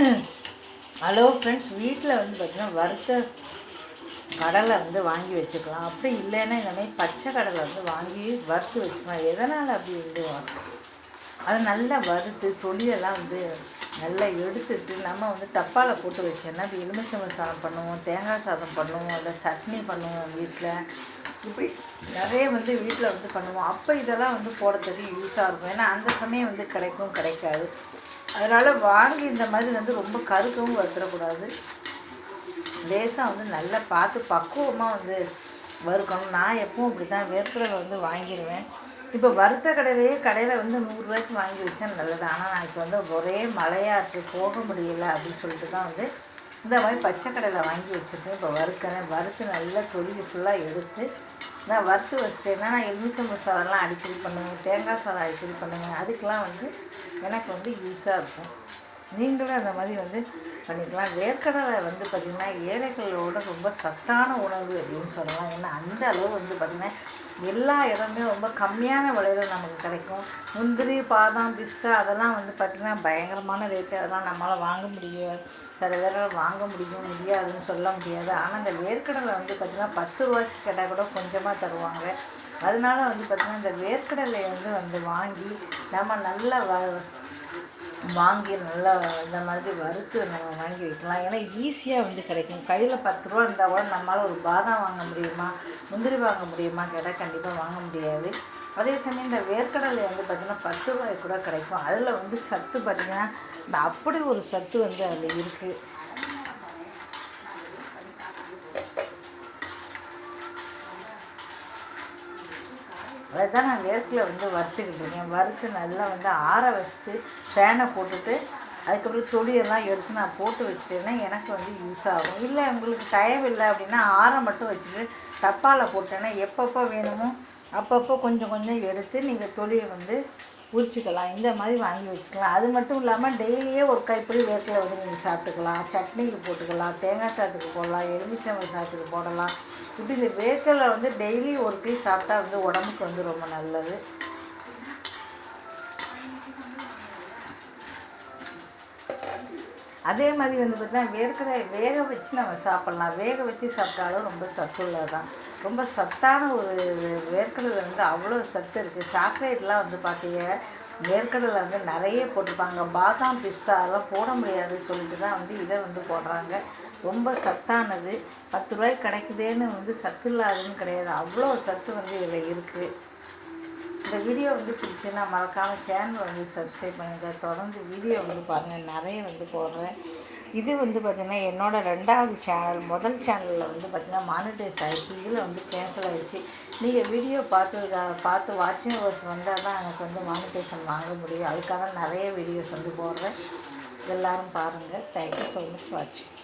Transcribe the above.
Hello friends வீட்டில் வந்து பார்த்திங்கன்னா வறுத்த கடலை வந்து வாங்கி வச்சுக்கலாம். அப்படி இல்லைன்னா இந்த மாதிரி பச்சை கடலை வந்து வாங்கி வறுத்து வச்சுக்கலாம். எதனால் அப்படி வந்து அதை நல்லா வறுத்து தொழிலெல்லாம் வந்து நல்லா எடுத்துட்டு நம்ம வந்து டப்பாவில் போட்டு வச்சோன்னா இப்போ எலுமிச்சம்பழம் சாதம் பண்ணுவோம் தேங்காய் சாதம் பண்ணுவோம் இல்லை சட்னி பண்ணுவோம் வீட்டில் இப்படி நிறைய வந்து வீட்டில் வந்து பண்ணுவோம். அப்போ இதெல்லாம் வந்து போடுறதுக்கு யூஸாக இருக்கும். ஏன்னா அந்த சமயம் வந்து கிடைக்கும் கிடைக்காது. அதனால் வாங்கி இந்த மாதிரி வந்து ரொம்ப கருக்கவும் வறுத்துடக்கூடாது லேசாக வந்து நல்லா பார்த்து பக்குவமாக வந்து வறுக்கணும். நான் எப்பவும் அப்படி தான் வேர்க்கடலை வந்து வாங்கிடுவேன் இப்போ வறுத்த கடையிலேயே கடையில் வந்து நூறுரூவாய்க்கு வாங்கி வச்சா நல்லது. ஆனால் நான் இப்போ வந்து ஒரே மழையாக இருக்குது போக முடியல அப்படின்னு சொல்லிட்டு தான் வந்து இந்த மாதிரி பச்சை கடையில் வாங்கி வச்சுருக்கேன். இப்போ வறுக்கிறேன். வறுத்து நல்லா தொழில் ஃபுல்லாக எடுத்து நான் வறுத்து வச்சுட்டேன்னா நான் எலுமிச்சம்பழம் சாதம்லாம் அடிக்கடி பண்ணுவேன். தேங்காய் சாதம் அடிக்கடி பண்ணுவேன். அதுக்கெலாம் வந்து எனக்கு வந்து யூஸாக இருக்கும். நீங்களும் அந்த மாதிரி வந்து பண்ணிக்கலாம். வேர்க்கடலை வந்து பார்த்திங்கன்னா ஏழைகளோட ரொம்ப சத்தான உணவு அப்படின்னு சொல்லலாம். ஏன்னா அந்த அளவு வந்து பார்த்திங்கன்னா எல்லா இடமே ரொம்ப கம்மியான விலையில் நமக்கு கிடைக்கும். முந்திரி பாதாம் பிஸ்தா அதெல்லாம் வந்து பார்த்திங்கன்னா பயங்கரமான ரேட்டு அதெல்லாம் நம்மளால் வாங்க முடியும். சில பேரால் வாங்க முடியும் முடியாதுன்னு சொல்ல முடியாது. ஆனால் அந்த வேர்க்கடலை வந்து பார்த்திங்கன்னா பத்து ரூபாய்க்கு கேட்டால் கூட கொஞ்சமாக தருவாங்க. அதனால வந்து பார்த்திங்கன்னா இந்த வேர்க்கடலை வந்து வந்து வாங்கி நம்ம நல்லா வ வாங்கி நல்லா இந்த மாதிரி வறுத்து நம்ம வாங்கி வைக்கலாம். ஏன்னா ஈஸியாக வந்து கிடைக்கும். கையில் பத்து ரூபா இருந்தால் கூட நம்மளால் ஒரு பாதாம் வாங்க முடியுமா? முந்திரி வாங்க முடியுமா? கேட்டால் கண்டிப்பாக வாங்க முடியாது. அதே சமயம் இந்த வேர்க்கடலை வந்து பார்த்திங்கன்னா பத்து ரூபாய்க்கு கூட கிடைக்கும். அதில் வந்து சத்து பார்த்திங்கன்னா இந்த அப்படி ஒரு சத்து வந்து அதில் இருக்குது அதுதான் நான் வேர்க்கில் வந்து வறுத்துக்கிட்டு இருக்கேன். வறுத்து நல்லா வந்து ஆற வச்சுட்டு ஃபேனை போட்டுட்டு அதுக்கப்புறம் தொடியெல்லாம் எடுத்து நான் போட்டு வச்சுட்டேன்னா எனக்கு வந்து யூஸ் ஆகும். இல்லை உங்களுக்கு டைம் இல்லை அப்படின்னா ஆற மட்டும் வச்சுட்டு டப்பாவில் போட்டேன்னா எப்பப்போ வேணுமோ அப்பப்போ கொஞ்சம் கொஞ்சம் எடுத்து நீங்கள் தொழியை வந்து உரிச்சிக்கலாம் இந்த மாதிரி வாங்கி வச்சுக்கலாம். அது மட்டும் இல்லாமல் டெய்லியே ஒரு கைப்பிடி வேர்க்கில் வந்து நீங்கள் சாப்பிட்டுக்கலாம். சட்னிக்கு போட்டுக்கலாம் தேங்காய் சாத்துக்கு போடலாம் எலுமிச்சம்பழம் சாத்துக்கு போடலாம். இப்படி இந்த வேர்க்கடலை வந்து டெய்லி ஒரு பீஸ் சாப்பிட்டா வந்து உடம்புக்கு வந்து ரொம்ப நல்லது. அதே மாதிரி வந்து பார்த்தீங்கன்னா வேர்க்கடை வேக வச்சு நம்ம சாப்பிட்லாம். வேக வச்சு சாப்பிட்டாலும் ரொம்ப சத்துள்ளது தான் ரொம்ப சத்தான ஒரு வேர்க்கடலை வந்து அவ்வளோ சத்து இருக்குது சாக்லேட்லாம் வந்து பார்த்தீங்க வேர்க்கடலை வந்து நிறைய போட்டிருப்பாங்க. பாதாம் பிஸ்தா அதெல்லாம் போட முடியாதுன்னு சொல்லிட்டு தான் வந்து இதை வந்து போடுறாங்க. ரொம்ப சத்தானது. பத்து ரூபாய்க்கு கிடைக்குதேன்னு வந்து சத்து இல்லாதுன்னு கிடையாது. அவ்வளோ சத்து வந்து இதில் இருக்குது இந்த வீடியோ வந்து பிடிச்சுன்னா மறக்காமல் சேனல் வந்து சப்ஸ்கிரைப் பண்ணுங்கள் தொடர்ந்து வீடியோ வந்து பாருங்கள் நிறைய வந்து போடுறேன். இது வந்து பார்த்திங்கன்னா என்னோடய ரெண்டாவது சேனல் முதல் சேனலில் வந்து பார்த்திங்கன்னா மானிட்டைஸ் ஆகிடுச்சு இதில் வந்து கேன்சல் ஆகிடுச்சு நீங்கள் வீடியோ பார்த்ததுக்காக பார்த்து வாட்சிங் ஹவர்ஸ் வந்தால் தான் எனக்கு வந்து மானிட்டேஷன் வாங்க முடியும். அதுக்காக நிறைய வீடியோஸ் வந்து போடுறேன். எல்லோரும் பாருங்கள் தேங்க்யூ ஸோ மச் வாட்சிங்